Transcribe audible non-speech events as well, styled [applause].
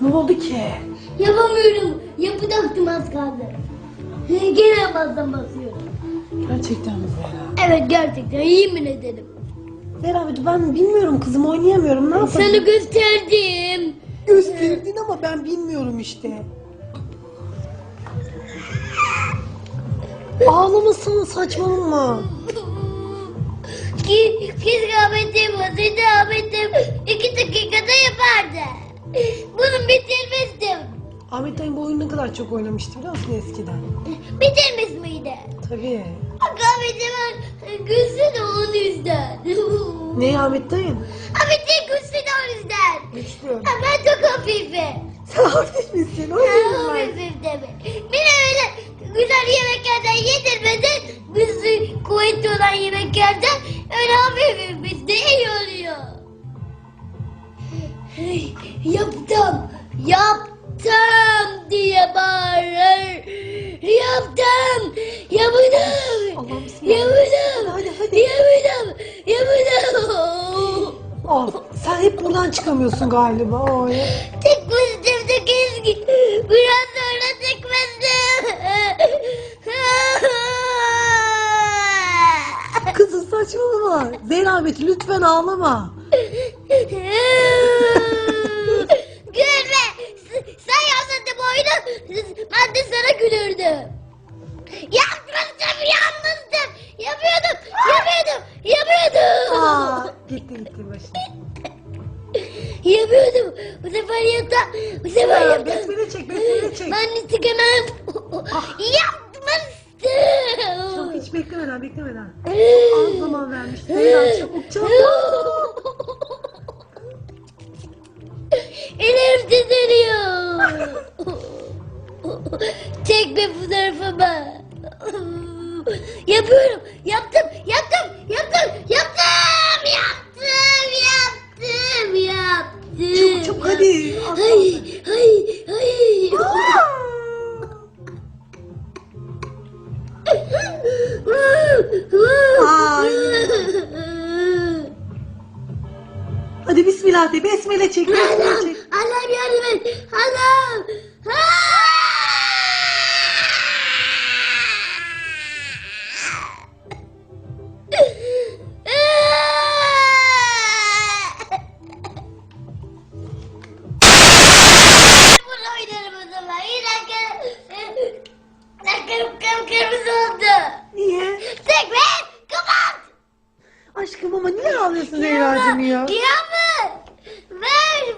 Ne oldu ki? Yapamıyorum. Yapacaktım az kaldı. Gene fazla basıyorum. Gerçekten mi Zehra? Evet gerçekten yemin ederim. Zehra ben bilmiyorum kızım oynayamıyorum. Ne yapayım? Sana gösterdim. Gösterdin ama ben bilmiyorum işte. Ağlamasana saçmalama. Ki, keşke Ahmet'im olsaydı Ahmet'im iki Ahmet Dayım bu oyunu ne kadar çok oynamıştı biliyor musun eskiden? Bitirmiş miydi? Tabii. Bak Ahmet'im güçlü de onun yüzden. Ne Ahmet Dayım? Ahmet'im güçlü de o yüzden. Güçlü. Ha, Ben çok hafifim. Sen hafif misin? Oynuyorum ben. Hafifim tabii. Beni öyle güzel yemeklerden yedirmeden güçlü kuvvetli olan yemeklerden öyle hafifim bizde iyi oluyor. Hey, yaptım, yaptım Allah'ım bismillah. yaptım, Hadi, hadi. yaptım, yaptım. Of, sen hep buradan çıkamıyorsun galiba. Oy. Tek pozitif tek ezgi. Biraz sonra tek pozitif. Kızım saçmalama. Ahmet lütfen ağlama. [laughs] gitti gitti başına. Yapıyordum. Bu sefer yaptım. Bu sefer Ya, yaptım. besmele çek, besmele çek. Ben de çıkamam. Yapmıştım. Çok hiç beklemeden beklemeden. Az zaman vermiş. Zehra çabuk çabuk. Elim titriyor. Çek bir fotoğrafımı. Yapıyorum. Yaptım. Yaptım. Hay. Hay. Hay. Ay. Hadi bismillah de besmele çek besmele Allah'ım, çek. Allah'ım yardım et. Allah'ım. Bunu kıpkırmızı oldu. Niye? Tekme kapat. Aşkım ama niye ağlıyorsun Zehra'cığım ya? Diyor mu? Ver.